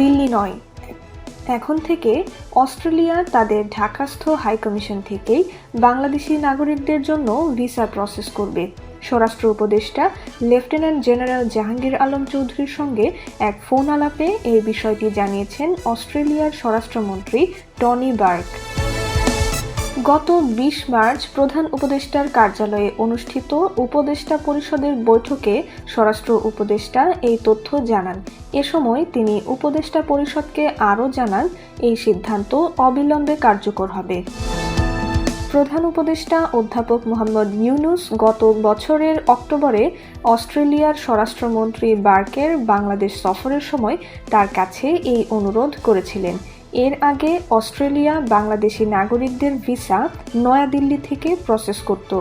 দিল্লি নয়। এখন থেকে অস্ট্রেলিয়া তাদের ঢাকাস্থ হাইকমিশন থেকেই বাংলাদেশি নাগরিকদের জন্য ভিসা প্রসেস করবে। স্বরাষ্ট্র উপদেষ্টা লেফটেন্যান্ট জেনারেল জাহাঙ্গীর আলম চৌধুরীর সঙ্গে এক ফোন আলাপে এই বিষয়টি জানিয়েছেন অস্ট্রেলিয়ার স্বরাষ্ট্রমন্ত্রী টনি বার্ক। গত বিশ মার্চ প্রধান উপদেষ্টার কার্যালয়ে অনুষ্ঠিত উপদেষ্টা পরিষদের বৈঠকে স্বরাষ্ট্র উপদেষ্টা এই তথ্য জানান। এ সময় তিনি উপদেষ্টা পরিষদকে আরও জানান, এই সিদ্ধান্ত অবিলম্বে কার্যকর হবে। প্রধান উপদেষ্টা অধ্যাপক মোহাম্মদ ইউনুস গত বছরের অক্টোবরে অস্ট্রেলিয়ার স্বরাষ্ট্রমন্ত্রী বার্কের বাংলাদেশ সফরের সময় তার কাছে এই অনুরোধ করেছিলেন। এর আগে অস্ট্রেলিয়া বাংলাদেশি নাগরিকদের ভিসা নয়াদিল্লি থেকে প্রসেস করত।